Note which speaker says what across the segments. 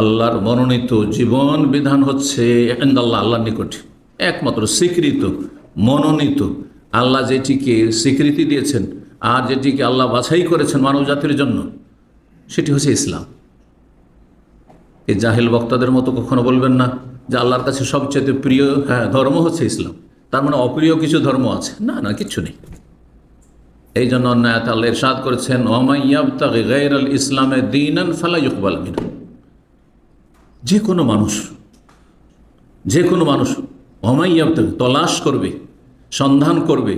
Speaker 1: আল্লাহর মনোনীত জীবন বিধান হচ্ছে আল্লাহ আল্লাহর নিকট। একমাত্র স্বীকৃত, মনোনীত। আল্লাহ যেটিকে স্বীকৃতি দিয়েছেন আর যেটিকে আল্লাহ বাছাই করেছেন মানব জাতির জন্য, সেটি হচ্ছে ইসলাম। এই জাহেল বক্তাদের মতো কখনো বলবেন না যে আল্লাহর কাছে সবচেয়ে প্রিয় হ্যাঁ ধর্ম হচ্ছে ইসলাম। তার মানে অপ্রিয় কিছু ধর্ম আছে। না না, কিচ্ছু নেই। এই জন্য অন্যায়ত আল্লাহ ইরশাদ করেছেন ওমাইয়াবতাগি গায়র আল ইসলামে দিনান ফালা ইকবাল মিনহু। যে কোনো মানুষ যে কোনো মানুষ অমাইয়াবতাগি তলাশ করবে, সন্ধান করবে,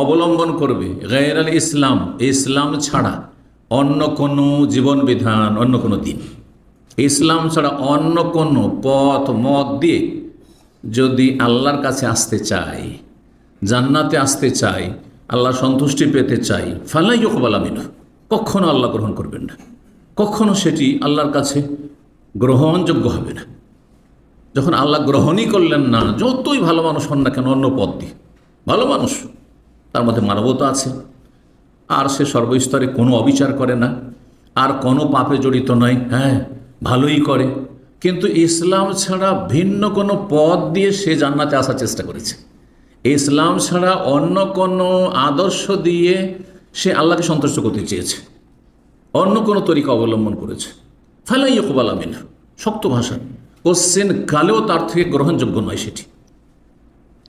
Speaker 1: অবলম্বন করবে। গায়র আল ইসলাম ইসলাম ছাড়া অন্য কোনো জীবন বিধান, অন্য কোনো দিন। ইসলাম ছাড়া অন্য কোনো পথ, মত দিয়ে যদি আল্লাহর কাছে আসতে চাই, জান্নাতে আসতে চাই আল্লাহ সন্তুষ্টি পেতে চাই ফালাই ইকবাল আমিন কখনো আল্লাহ গ্রহণ করবেন না। কখনো সেটি আল্লাহর কাছে গ্রহণযোগ্য হবে না। যখন আল্লাহ গ্রহণই করলেন না, যতই ভালো মানুষ হন না কেন, অন্য পদ দিয়ে। ভালো মানুষ, তার মধ্যে মানবতা আছে। আর সে সর্বস্তরে কোনো অবিচার করে না, আর কোনো পাপে জড়িত নয়। হ্যাঁ ভালোই করে। কিন্তু ইসলাম ছাড়া ভিন্ন কোনো পথ দিয়ে সে জান্নাতে আসার চেষ্টা করেছে। ইসলাম ছাড়া অন্য কোনো আদর্শ দিয়ে সে আল্লাহকে সন্তুষ্ট করতে চেয়েছে। অন্য কোনো তরিকা অবলম্বন করেছে। ফালাই ইকবাল আমিন। শক্ত ভাষা। কোশ্চেন কালেও তার থেকে গ্রহণযোগ্য নয় সেটি।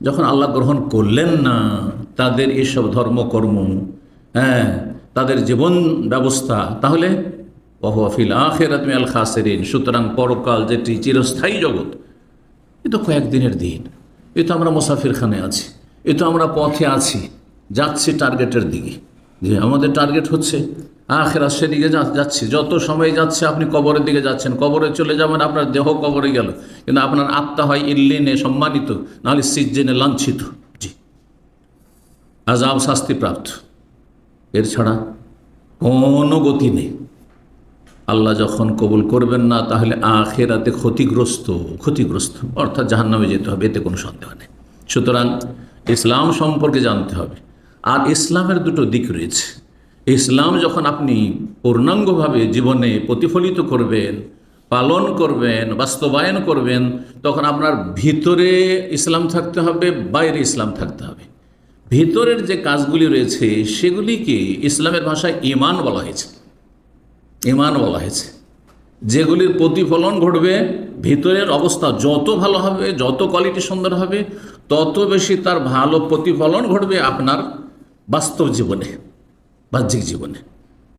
Speaker 1: যখন আল্লাহ গ্রহণ করলেন না, তাদের এসব ধর্মকর্ম হ্যাঁ তাদের জীবন ব্যবস্থা, তাহলে ওহফিল আখেরাত আল খাসেরিন, সুতরাং পরকাল যেটি চিরস্থায়ী জগৎ, এ তো কয়েকদিনের দিন। এ তো আমরা মুসাফিরখানে আছি। এ তো আমরা পথে আছি। যাচ্ছি টার্গেটের দিকে। যে আমাদের টার্গেট হচ্ছে আখেরা সেদিকে যাচ্ছি। যত সময় যাচ্ছে, আপনি কবরের দিকে যাচ্ছেন। কবরে চলে যাবেন, আপনার দেহ কবরে গেল। কিন্তু আপনার আত্মা হয় ইল্লিনে সম্মানিত, নাহলে সিজ্জেনে লাঞ্ছিত। জি। আজাব শাস্তিপ্রাপ্ত এর ছাড়া কোনো গতি নেই। আল্লাহ যখন কবুল করবেন না, তাহলে আখেরাতে ক্ষতিগ্রস্ত ক্ষতিগ্রস্ত, অর্থাৎ জাহান্নামে যেতে হবে, এতে কোনো সন্দেহ নেই। সুতরাং ইসলাম সম্পর্কে জানতে হবে। আর ইসলামের দুটো দিক রয়েছে। ইসলাম যখন আপনি পূর্ণাঙ্গভাবে জীবনে প্রতিফলিত করবেন, পালন করবেন, বাস্তবায়ন করবেন, তখন আপনার ভিতরে ইসলাম থাকতে হবে, বাইরে ইসলাম থাকতে হবে। ভিতরের যে কাজগুলি রয়েছে, সেগুলিকে ইসলামের ভাষায় ইমান বলা হয়েছে। ইমান বলা হয়েছে। যেগুলির প্রতিফলন ঘটবে, ভিতরের অবস্থা যত ভালো হবে, যত কোয়ালিটি সুন্দর হবে, তত বেশি তার ভালো প্রতিফলন ঘটবে আপনার বাস্তব জীবনে। বাহ্যিক জীবনে।